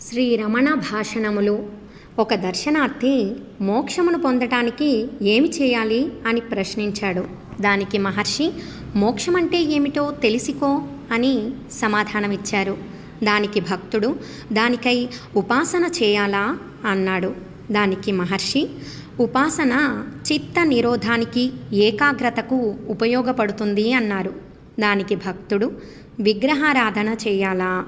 శ్రీ రమణ భాషణములు. ఒక దర్శనార్థి మోక్షమును పొందటానికి ఏమి చేయాలి అని ప్రశ్నించాడు. దానికి మహర్షి మోక్షమంటే ఏమిటో తెలిసికో అని సమాధానమిచ్చారు. దానికి భక్తుడు దానికై ఉపాసన చేయాలా అన్నాడు. దానికి మహర్షి ఉపాసన చిత్త నిరోధానికి ఏకాగ్రతకు ఉపయోగపడుతుంది అన్నారు. దానికి భక్తుడు విగ్రహారాధన చేయాలా?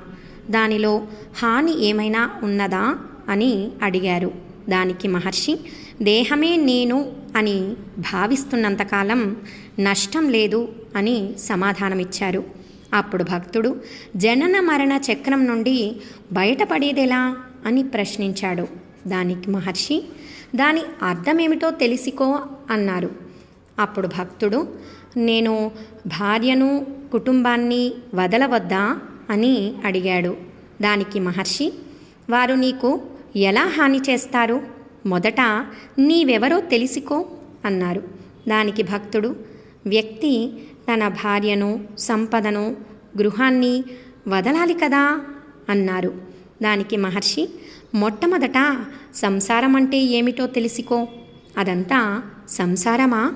దానిలో హాని ఏమైనా ఉన్నదా? అని అడిగారు. దానికి మహర్షి దేహమే నేను అని భావిస్తున్నంతకాలం నష్టం లేదు అని సమాధానమిచ్చారు. అప్పుడు భక్తుడు జనన మరణ చక్రం నుండి బయటపడేదెలా అని ప్రశ్నించాడు. దానికి మహర్షి దాని అర్థమేమిటో తెలిసికో అన్నారు. అప్పుడు భక్తుడు నేను భార్యను కుటుంబాన్ని వదలవద్దా? అని అడిగాడు. దానికి మహర్షి వారు నీకు ఎలా హాని చేస్తారు? మొదట నీవెవరో తెలిసికో అన్నారు. దానికి భక్తుడు వ్యక్తి తన భార్యను సంపదను గృహాన్ని వదలాలి కదా అన్నారు. దానికి మహర్షి మొట్టమొదట సంసారం అంటే ఏమిటో తెలిసికో. అదంతా సంసారమా?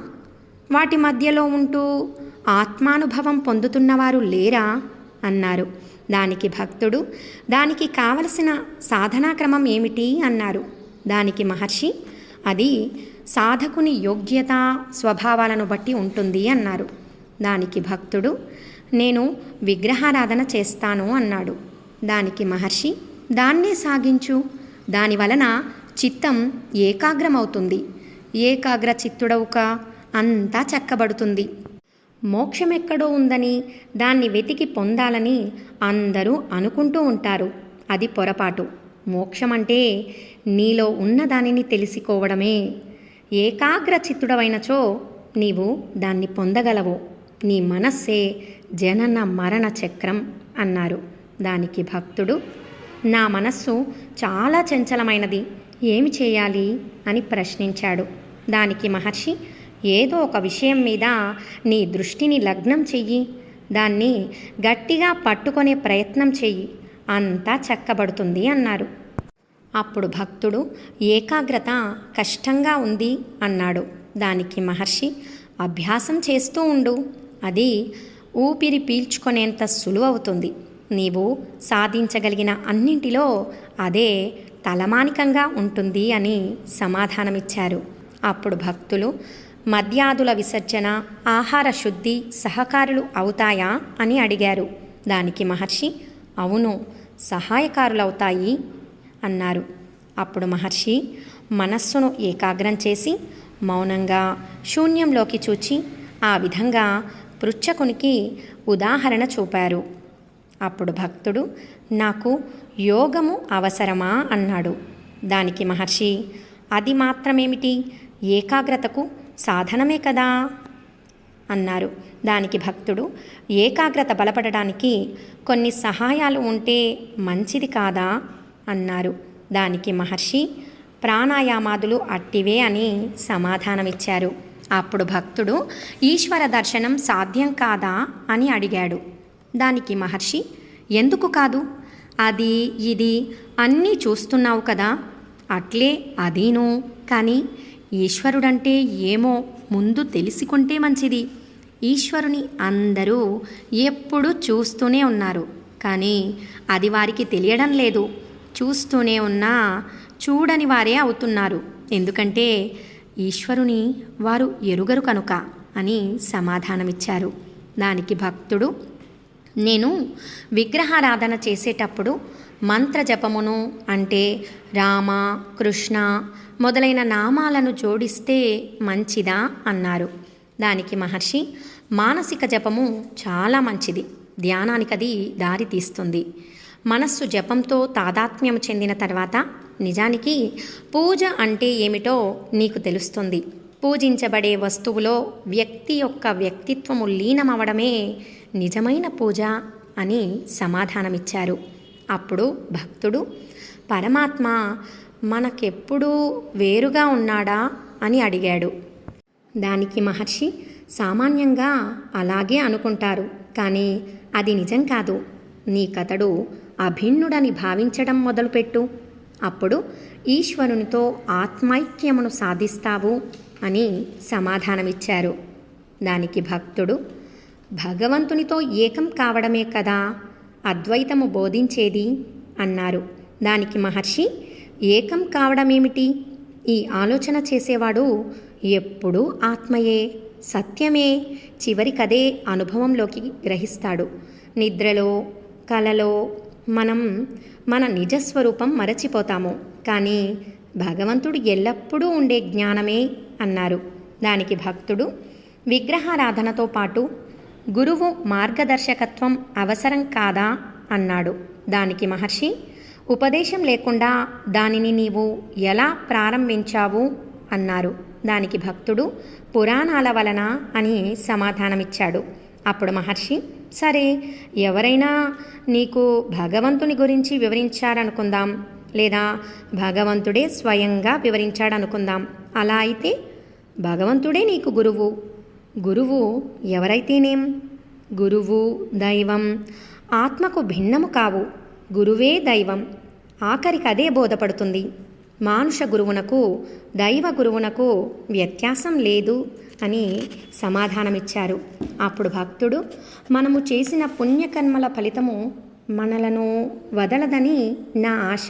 వాటి మధ్యలో ఉంటూ ఆత్మానుభవం పొందుతున్నవారు లేరా? అన్నారు. దానికి భక్తుడు దానికి కావలసిన సాధనా క్రమం ఏమిటి? అన్నారు. దానికి మహర్షి అది సాధకుని యోగ్యత స్వభావాలను బట్టి ఉంటుంది అన్నారు. దానికి భక్తుడు నేను విగ్రహారాధన చేస్తాను అన్నాడు. దానికి మహర్షి దాన్నే సాగించు. దాని వలన చిత్తం ఏకాగ్రమవుతుంది. ఏకాగ్ర చిత్తుడవుక అంతా చక్కబడుతుంది. మోక్షమెక్కడో ఉందని దాన్ని వెతికి పొందాలని అందరూ అనుకుంటూ ఉంటారు. అది పొరపాటు. మోక్షమంటే నీలో ఉన్న దానిని తెలుసుకోవడమే. ఏకాగ్ర చిత్తుడవైనచో నీవు దాన్ని పొందగలవు. నీ మనస్సే జనన మరణ చక్రం అన్నారు. దానికి భక్తుడు నా మనస్సు చాలా చంచలమైనది. ఏమి చేయాలి? అని ప్రశ్నించాడు. దానికి మహర్షి ఏదో ఒక విషయం మీద నీ దృష్టిని లగ్నం చెయ్యి. దాన్ని గట్టిగా పట్టుకునే ప్రయత్నం చెయ్యి. అంతా చక్కబడుతుంది అన్నారు. అప్పుడు భక్తుడు ఏకాగ్రత కష్టంగా ఉంది అన్నాడు. దానికి మహర్షి అభ్యాసం చేస్తూ ఉండు. అది ఊపిరి పీల్చుకునేంత సులువవుతుంది. నీవు సాధించగలిగిన అన్నింటిలో అదే తలమానికంగా ఉంటుంది అని సమాధానమిచ్చారు. అప్పుడు భక్తులు మద్యాదుల విసర్జన ఆహార శుద్ధి సహకారులు అవుతాయా అని అడిగారు. దానికి మహర్షి అవును సహాయకారులవుతాయి అన్నారు. అప్పుడు మహర్షి మనస్సును ఏకాగ్రం చేసి మౌనంగా శూన్యంలోకి చూచి ఆ విధంగా పృచ్ఛకునికి ఉదాహరణ చూపారు. అప్పుడు భక్తుడు నాకు యోగము అవసరమా అన్నాడు. దానికి మహర్షి అది మాత్రమేమిటి? ఏకాగ్రతకు సాధనమే కదా? అన్నారు. దానికి భక్తుడు ఏకాగ్రత బలపడడానికి కొన్ని సహాయాలు ఉంటే మంచిది కాదా? అన్నారు. దానికి మహర్షి ప్రాణాయామాదులు అట్టివే అని సమాధానమిచ్చారు. అప్పుడు భక్తుడు ఈశ్వర దర్శనం సాధ్యం కాదా అని అడిగాడు. దానికి మహర్షి ఎందుకు కాదు? అది ఇది అన్నీ చూస్తున్నావు కదా? అట్లే అదీను. కానీ ఈశ్వరుడంటే ఏమో ముందు తెలిసికుంటే మంచిది. ఈశ్వరుని అందరూ ఎప్పుడూ చూస్తూనే ఉన్నారు. కానీ అది వారికి తెలియడం లేదు. చూస్తూనే ఉన్నా చూడని వారే అవుతున్నారు. ఎందుకంటే ఈశ్వరుని వారు ఎరుగరు కనుక అని సమాధానమిచ్చారు. దానికి భక్తుడు నేను విగ్రహారాధన చేసేటప్పుడు మంత్రజపమును అంటే రామ కృష్ణ మొదలైన నామాలను జోడిస్తే మంచిదా? అన్నారు. దానికి మహర్షి మానసిక జపము చాలా మంచిది. ధ్యానానికది దారి తీస్తుంది. మనస్సు జపంతో తాదాత్మ్యం చెందిన తర్వాత నిజానికి పూజ అంటే ఏమిటో నీకు తెలుస్తుంది. పూజించబడే వస్తువులో వ్యక్తి యొక్క వ్యక్తిత్వము లీనమవడమే నిజమైన పూజ అని సమాధానమిచ్చారు. అప్పుడు భక్తుడు పరమాత్మ మనకెప్పుడూ వేరుగా ఉన్నాడా అని అడిగాడు. దానికి మహర్షి సామాన్యంగా అలాగే అనుకుంటారు కానీ అది నిజం కాదు. నీ కథడు అభిన్నుడని భావించడం మొదలుపెట్టు. అప్పుడు ఈశ్వరునితో ఆత్మైక్యమును సాధిస్తావు అని సమాధానమిచ్చారు. దానికి భక్తుడు భగవంతునితో ఏకం కావడమే కదా అద్వైతము బోధించేది? అన్నారు. దానికి మహర్షి ఏకం కావడమేమిటి? ఈ ఆలోచన చేసేవాడు ఎప్పుడూ ఆత్మయే సత్యమే చివరికదే అనుభవంలోకి గ్రహిస్తాడు. నిద్రలో కలలో మనం మన నిజస్వరూపం మరచిపోతాము. కానీ భగవంతుడు ఎల్లప్పుడూ ఉండే జ్ఞానమే అన్నారు. దానికి భక్తుడు విగ్రహారాధనతో పాటు గురువు మార్గదర్శకత్వం అవసరం కాదా? అన్నాడు. దానికి మహర్షి ఉపదేశం లేకుండా దానిని నీవు ఎలా ప్రారంభించావు? అన్నారు. దానికి భక్తుడు పురాణాల వలన అని సమాధానమిచ్చాడు. అప్పుడు మహర్షి సరే ఎవరైనా నీకు భగవంతుని గురించి వివరించారనుకుందాం లేదా భగవంతుడే స్వయంగా వివరించాడనుకుందాం అలా అయితే భగవంతుడే నీకు గురువు. గురువు ఎవరైతేనేం? గురువు దైవం. ఆత్మకు భిన్నము కావు. గురువే దైవం. ఆఖరికి అదే బోధపడుతుంది. మానుష గురువునకు దైవ గురువునకు వ్యత్యాసం లేదు అని సమాధానమిచ్చారు. అప్పుడు భక్తుడు మనము చేసిన పుణ్యకర్మల ఫలితము మనలను వదలదని నా ఆశ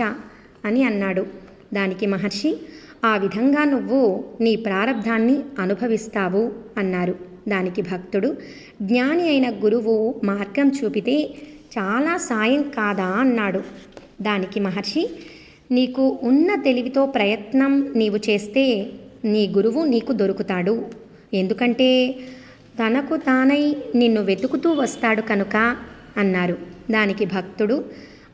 అని అన్నాడు. దానికి మహర్షి ఆ విధంగా నువ్వు నీ ప్రారంధాన్ని అనుభవిస్తావు అన్నారు. దానికి భక్తుడు జ్ఞాని అయిన గురువు మార్గం చూపితే చాలా సాయం కాదా అన్నాడు. దానికి మహర్షి నీకు ఉన్న తెలివితో ప్రయత్నం నీవు చేస్తే నీ గురువు నీకు దొరుకుతాడు. ఎందుకంటే తనకు తానై నిన్ను వెతుకుతూ వస్తాడు కనుక అన్నారు. దానికి భక్తుడు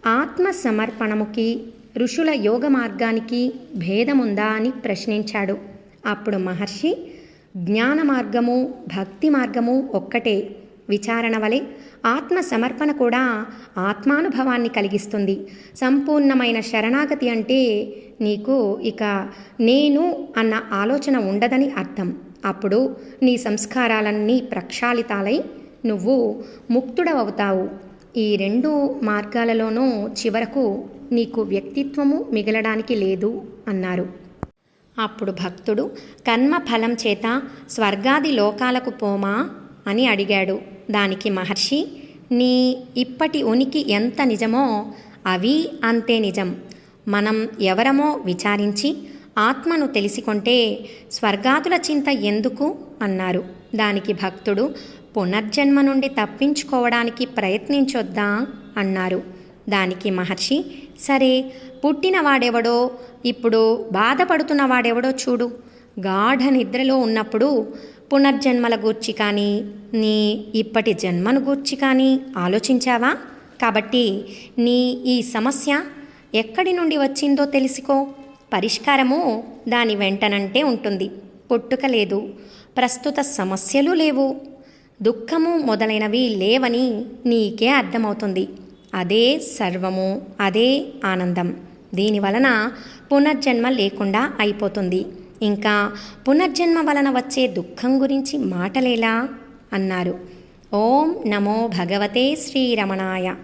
ఆత్మ సమర్పణముకి ఋషుల యోగ మార్గానికి భేదముందా అని ప్రశ్నించాడు. అప్పుడు మహర్షి జ్ఞాన మార్గము భక్తి మార్గము ఒక్కటే. విచారణ వలె ఆత్మ సమర్పణ కూడా ఆత్మానుభవాన్ని కలిగిస్తుంది. సంపూర్ణమైన శరణాగతి అంటే నీకు ఇక నేను అన్న ఆలోచన ఉండదని అర్థం. అప్పుడు నీ సంస్కారాలన్నీ ప్రక్షాళితాలై నువ్వు ముక్తుడవవుతావు. ఈ రెండు మార్గాలలోనూ చివరకు నీకు వ్యక్తిత్వము మిగలడానికి లేదు అన్నారు. అప్పుడు భక్తుడు కర్మ ఫలం చేత స్వర్గాది లోకాలకు పోమా? అని అడిగాడు. దానికి మహర్షి నీ ఇప్పటి ఉనికి ఎంత నిజమో అవి అంతే నిజం. మనం ఎవరమో విచారించి ఆత్మను తెలిసికొంటే స్వర్గాదుల చింత ఎందుకు? అన్నారు. దానికి భక్తుడు పునర్జన్మ నుండి తప్పించుకోవడానికి ప్రయత్నించొద్దా? అన్నారు. దానికి మహర్షి సరే పుట్టినవాడెవడో? ఇప్పుడు బాధపడుతున్నవాడెవడో చూడు. గాఢ నిద్రలో ఉన్నప్పుడు పునర్జన్మల గూర్చి కానీ నీ ఇప్పటి జన్మను గూర్చి కానీ ఆలోచించావా? కాబట్టి నీ ఈ సమస్య ఎక్కడి నుండి వచ్చిందో తెలుసుకో. పరిష్కారము దాని వెంటనంటే ఉంటుంది. పుట్టుక లేదు ప్రస్తుత సమస్యలు లేవు దుఃఖము మొదలైనవి లేవని నీకే అర్థమవుతుంది. అదే సర్వము అదే ఆనందం. దీని వలన పునర్జన్మ లేకుండా అయిపోతుంది. ఇంకా పునర్జన్మ వలన వచ్చే దుఃఖం గురించి మాటలేలా? అన్నారు. ఓం నమో భగవతే శ్రీరమణాయ.